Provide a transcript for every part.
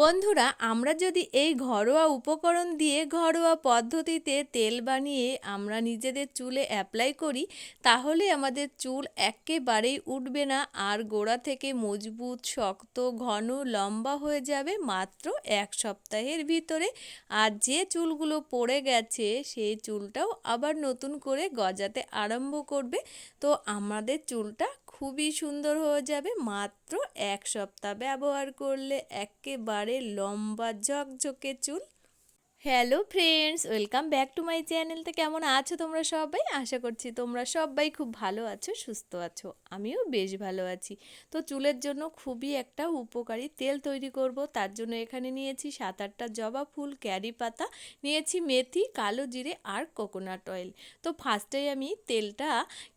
বন্ধুরা, আমরা যদি এই ঘরোয়া উপকরণ দিয়ে ঘরোয়া পদ্ধতিতে তেল বানিয়ে আমরা নিজেদের চুলে অ্যাপ্লাই করি, তাহলে আমাদের চুল একেবারেই উঠবে না আর গোড়া থেকে মজবুত, শক্ত, ঘন, লম্বা হয়ে যাবে মাত্র এক সপ্তাহের ভিতরে। আর যে চুলগুলো পড়ে গেছে, সেই চুলটাও আবার নতুন করে গজাতে আরম্ভ করবে। তো আমাদের চুলটা খুবই সুন্দর হয়ে যাবে। মাত্র এক সপ্তাহ ব্যবহার করলে একেবারে লম্বা ঝকঝকে চুল। Hello friends, welcome back to my channel. তো কেমন আছো তোমরা সবাই? আশা করছি তোমরা সবাই খুব ভালো আছো, সুস্থ আছো। আমিও বেশ ভালো আছি। তো চুলের জন্য খুবই একটা উপকারী তেল তৈরি করব। তার জন্য এখানে নিয়েছি সাত আটটা জবা ফুল, ক্যারি পাতা, নিয়েছি মেথি, কালো জিরে আর কোকোনাট অয়েল। তো ফার্স্টেই আমি তেলটা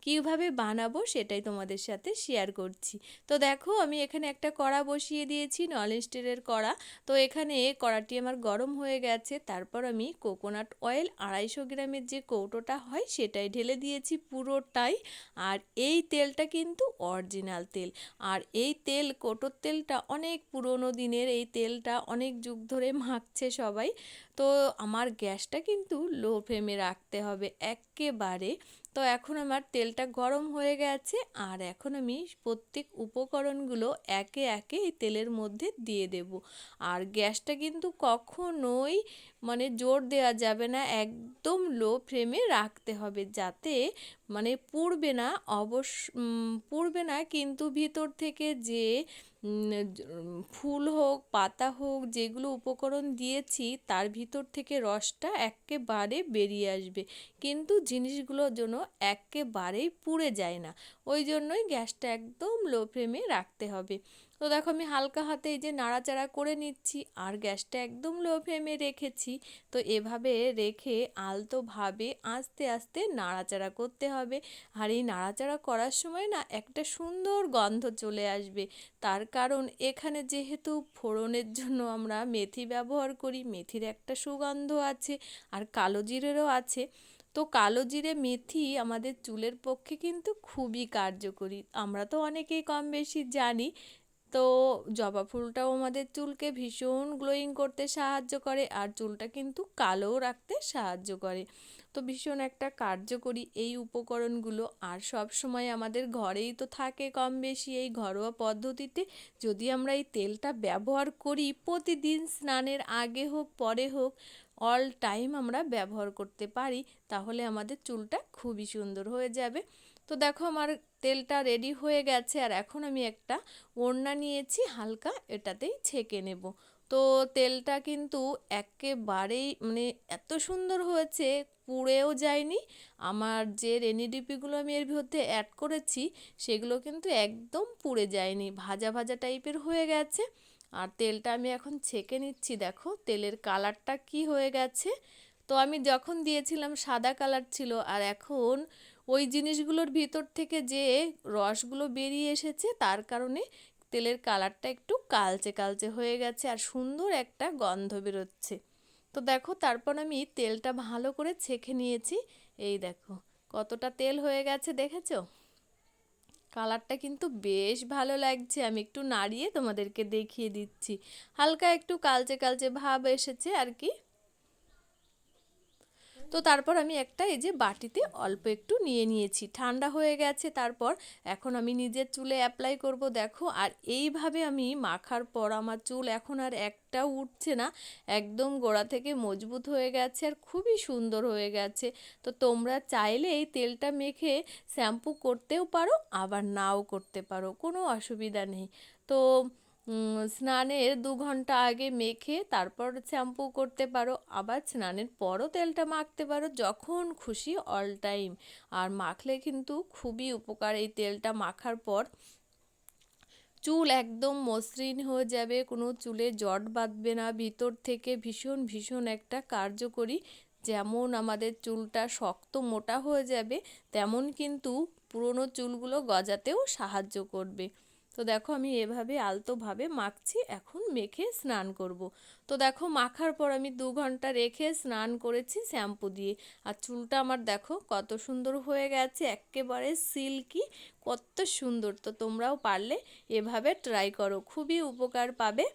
কীভাবে বানাবো সেটাই তোমাদের সাথে শেয়ার করছি। তো দেখো আমি এখানে একটা কড়া বসিয়ে দিয়েছি নন স্টিলের কড়া। তো এখানে কড়াটি আমার গরম হয়ে গেছে তারপর আমি কোকোনাট অয়েল আড়াইশো গ্রামের যে কৌটোটা হয় সেটাই ঢেলে দিয়েছি পুরোটাই। আর এই তেলটা কিন্তু অরিজিনাল তেল। আর এই তেল, কোটোর তেলটা অনেক পুরনো দিনের, এই তেলটা অনেক যুগ ধরে মাখছে সবাই। তো আমার গ্যাসটা কিন্তু লো ফ্লেমে রাখতে হবে একেবারে। তো এখন আমার তেলটা গরম হয়ে গেছে, আর এখন আমি প্রত্যেক উপকরণগুলো একে একে এই তেলের মধ্যে দিয়ে দেব। আর গ্যাসটা কিন্তু কখনোই মানে জোর দেওয়া যাবে না, একদম লো ফ্লেমে রাখতে হবে যাতে মানে পুড়বে না, অবশ্য পুড়বে না কিন্তু ভিতর থেকে যে ফুল হোক, পাতা হোক, যেগুলো উপকরণ দিয়েছি, তার ভিতর থেকে রসটা একেবারে বেরিয়ে আসবে। কিন্তু জিনিসগুলোর জন্য একেবারেই পুড়ে যায় না। ওই জন্যই গ্যাসটা একদম লো ফ্লেমে রাখতে হবে। তো দেখো আমি হালকা হাতে এই যে নাড়াচাড়া করে নিচ্ছি আর গ্যাসটা একদম লো ফ্লেমে রেখেছি। তো এভাবে রেখে আলতোভাবে আস্তে আস্তে নাড়াচাড়া করতে হবে। আর এই নাড়াচাড়া করার সময় না একটা সুন্দর গন্ধ চলে আসবে। তার কারণ এখানে যেহেতু ফোড়নের জন্য আমরা মেথি ব্যবহার করি, মেথির একটা সুগন্ধ আছে আর কালো জিরেরও আছে। তো কালো জিরে মেথি আমাদের চুলের পক্ষে কিন্তু খুবই কার্যকরী। আমরা তো অনেকেই কম বেশি জানি। তো জবা ফুলটাও আমাদের চুলকে ভীষণ গ্লোয়িং করতে সাহায্য করে আর চুলটা কিন্তু কালোও রাখতে সাহায্য করে। তো ভীষণ একটা কার্যকরী এই উপকরণগুলো। আর সব সময় আমাদের ঘরেই তো থাকে কম বেশি এই ঘরোয়া পদ্ধতিতে। যদি আমরা এই তেলটা ব্যবহার করি, প্রতিদিন স্নানের আগে হোক, পরে হোক অল টাইম আমরা ব্যবহার করতে পারি, তাহলে আমাদের চুলটা খুবই সুন্দর হয়ে যাবে। তো দেখো আমার তেলটা রেডি হয়ে গেছে, আর এখন আমি একটা ওড়না নিয়েছি, হালকা এটাতেই ছেঁকে নেব। তো তেলটা কিন্তু একেবারেই মানে এত সুন্দর হয়েছে, পুড়েও যায়নি। আমার যে রেনিডিপিগুলো আমি এর মধ্যে অ্যাড করেছি, সেগুলো কিন্তু একদম পুড়ে যায়নি, ভাজা ভাজা টাইপের হয়ে গেছে। আর তেলটা আমি এখন ছেঁকে নিচ্ছি, দেখো তেলের কালারটা কি হয়ে গেছে। তো আমি যখন দিয়েছিলাম সাদা কালার ছিল, আর এখন ওই জিনিসগুলোর ভিতর থেকে যে রসগুলো বেরিয়ে এসেছে, তার কারণে তেলের কালারটা একটু কালচে কালচে হয়ে গেছে আর সুন্দর একটা গন্ধ বেরোচ্ছে। তো দেখো তারপর আমি তেলটা ভালো করে ছেঁকে নিয়েছি, এই দেখো কতটা তেল হয়ে গেছে দেখেছ? কালারটা কিন্তু বেশ ভালো লাগছে। আমি একটু নাড়িয়ে তোমাদেরকে দেখিয়ে দিচ্ছি। হালকা একটু কালচে কালচে ভাব এসেছে আর কি। তো তারপর আমি একটা এই যে বাটিতে অল্প একটু নিয়ে নিয়েছি। ঠান্ডা হয়ে গেছে, তারপর এখন আমি নিজের চুলে অ্যাপ্লাই করব, দেখো। আর এইভাবে আমি মাখার পর আমার চুল এখন আর একটাও উঠছে না, একদম গোড়া থেকে মজবুত হয়ে গেছে আর খুবই সুন্দর হয়ে গেছে। তো তোমরা চাইলে এই তেলটা মেখে শ্যাম্পু করতেও পারো, আবার নাও করতে পারো, কোনো অসুবিধা নেই। তো স্নানের দু ঘণ্টা আগে মেখে তারপর শ্যাম্পু করতে পারো। আবার স্নানের পরও তেলটা মাখতে পারো যখন খুশি অল টাইম আর মাখলে কিন্তু খুবই উপকার এই তেলটা মাখার পর। চুল একদম মসৃণ হয়ে যাবে, কোনো চুলে জট বাঁধবে না। ভিতর থেকে ভীষণ ভীষণ একটা কার্যকরী, যেমন আমাদের চুলটা শক্ত মোটা হয়ে যাবে, তেমন কিন্তু পুরনো চুলগুলো গজাতেও সাহায্য করবে। তো দেখো আমি এভাবে আলতোভাবে মাখছি, এখন মেখে স্নান করব। তো দেখো মাখার পর আমি দু ঘণ্টা রেখে স্নান করেছি শ্যাম্পু দিয়ে। আর চুলটা আমার দেখো কত সুন্দর হয়ে গেছে, একেবারে সিল্কি, কত সুন্দর। তো তোমরাও পারলে এভাবে ট্রাই করো, খুবই উপকার পাবে।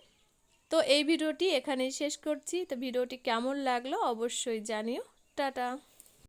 তো এই ভিডিওটি এখানেই শেষ করছি। তো ভিডিওটি কেমন লাগল অবশ্যই জানিও। টাটা।